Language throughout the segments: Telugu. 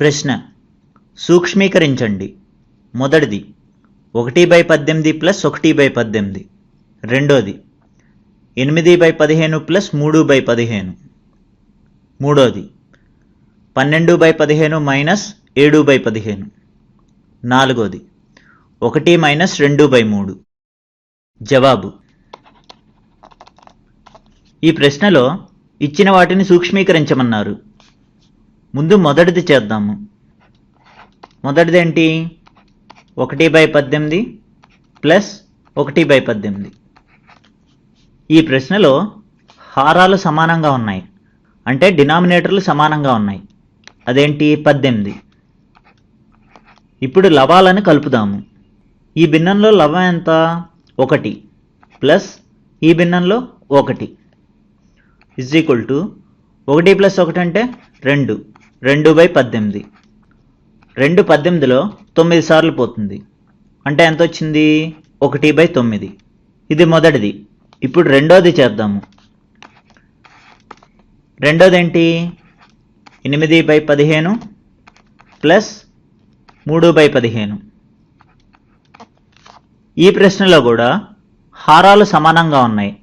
ప్రశ్న. సూక్ష్మీకరించండి. మొదటిది ఒకటి బై పద్దెనిమిది ప్లస్ ఒకటి బై పద్దెనిమిది. రెండోది ఎనిమిది బై పదిహేను ప్లస్ మూడు బై పదిహేను. మూడోది పన్నెండు బై పదిహేను మైనస్ ఏడు బై పదిహేను. నాలుగోది ఒకటి మైనస్ రెండు బై మూడు. జవాబు. ఈ ప్రశ్నలో ఇచ్చిన వాటిని సూక్ష్మీకరించమన్నారు. ముందు మొదటిది చేద్దాము. మొదటిదేంటి? ఒకటి బై పద్దెనిమిది ప్లస్ ఒకటి బై పద్దెనిమిది. ఈ ప్రశ్నలో హారాలు సమానంగా ఉన్నాయి. అంటే డినామినేటర్లు సమానంగా ఉన్నాయి. అదేంటి? పద్దెనిమిది. ఇప్పుడు లవాలను కలుపుదాము. ఈ భిన్నంలో లవం ఎంత? ఒకటి. ప్లస్ ఈ భిన్నంలో ఒకటి. ఇజ్ ఈక్వల్ టు ఒకటి ప్లస్ ఒకటి అంటే రెండు. రెండు బై పద్దెనిమిది. రెండు పద్దెనిమిదిలో తొమ్మిది సార్లు పోతుంది. అంటే ఎంత వచ్చింది? ఒకటి బై తొమ్మిది. ఇది మొదటిది. ఇప్పుడు రెండోది చేద్దాము. రెండోది ఏంటి ఎనిమిది బై పదిహేను ప్లస్ మూడు బై పదిహేను. ఈ ప్రశ్నలో కూడా హారాలు సమానంగా ఉన్నాయి.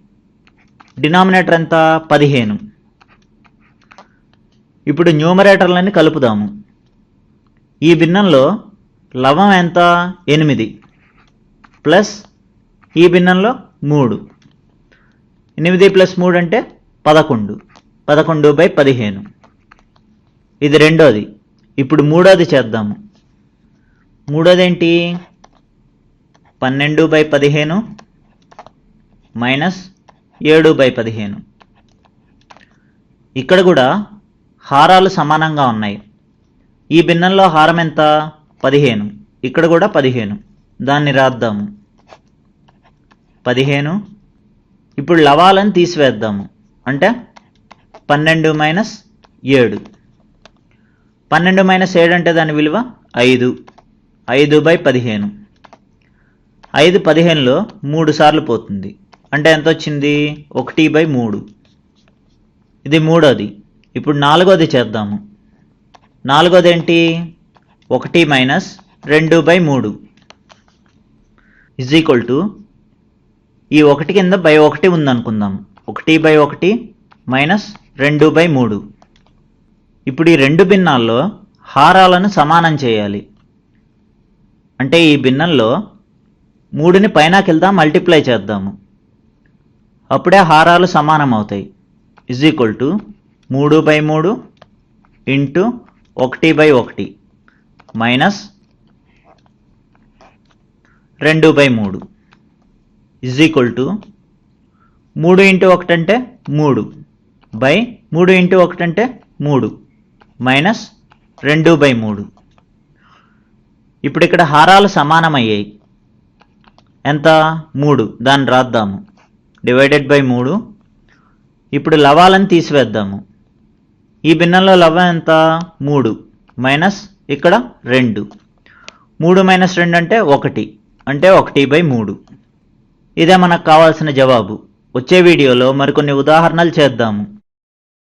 డినామినేటర్ ఎంత? పదిహేను. ఇప్పుడు న్యూమరేటర్లని కలుపుదాము. ఈ భిన్నంలో లవం ఎంత? ఎనిమిది. ప్లస్ ఈ భిన్నంలో మూడు. ఎనిమిది ప్లస్ మూడు అంటే పదకొండు. పదకొండు బై పదిహేను. ఇది రెండోది. ఇప్పుడు మూడోది చేద్దాము. మూడోది ఏంటి పన్నెండు బై పదిహేను మైనస్ ఏడు బై పదిహేను. ఇక్కడ కూడా హారాలు సమానంగా ఉన్నాయి. ఈ భిన్నంలో హారం ఎంత? పదిహేను. ఇక్కడ కూడా పదిహేను. దాన్ని రాద్దాము. పదిహేను. ఇప్పుడు లవాలను తీసివేద్దాము. అంటే పన్నెండు మైనస్ ఏడు. పన్నెండు మైనస్ ఏడు అంటే దాని విలువ ఐదు. ఐదు బై పదిహేను. ఐదు పదిహేనులో మూడు సార్లు పోతుంది. అంటే ఎంత వచ్చింది? ఒకటి బై మూడు. ఇది మూడోది. ఇప్పుడు నాలుగోది చేద్దాము. నాలుగోది ఏంటి ఒకటి మైనస్ రెండు బై మూడు. ఇజ్ ఈక్వల్ టు ఈ ఒకటి కింద బై ఒకటి ఉందనుకుందాం. ఒకటి బై ఒకటి మైనస్ రెండు బై మూడు. ఇప్పుడు ఈ రెండు భిన్నాల్లో హారాలను సమానం చేయాలి. అంటే ఈ భిన్నంలో మూడుని పైనకెళ్దాం మల్టిప్లై చేద్దాము. అప్పుడే హారాలు సమానం అవుతాయి ఇజ్ ఈక్వల్ టు మూడు బై మూడు ఇంటూ ఒకటి బై ఒకటి మైనస్ రెండు బై మూడు ఇజ్ ఈక్వల్ టు మూడు ఇంటూ ఒకటి అంటే మూడు బై మూడు ఇంటూ ఒకటి అంటే మూడు మైనస్ రెండు బై మూడు. ఇప్పుడు ఇక్కడ హారాలు సమానమయ్యాయి. ఎంత? మూడు. దాన్ని రాద్దాము. డివైడెడ్ బై మూడు. ఇప్పుడు లవాలను తీసివేద్దాము. ఈ భిన్నంలో లవ ఎంత? మూడు. మైనస్ ఇక్కడ రెండు. మూడు మైనస్ రెండు అంటే ఒకటి. అంటే ఒకటి బై మూడు. ఇదే మనకు కావాల్సిన జవాబు. వచ్చే వీడియోలో మరికొన్ని ఉదాహరణలు చేద్దాము.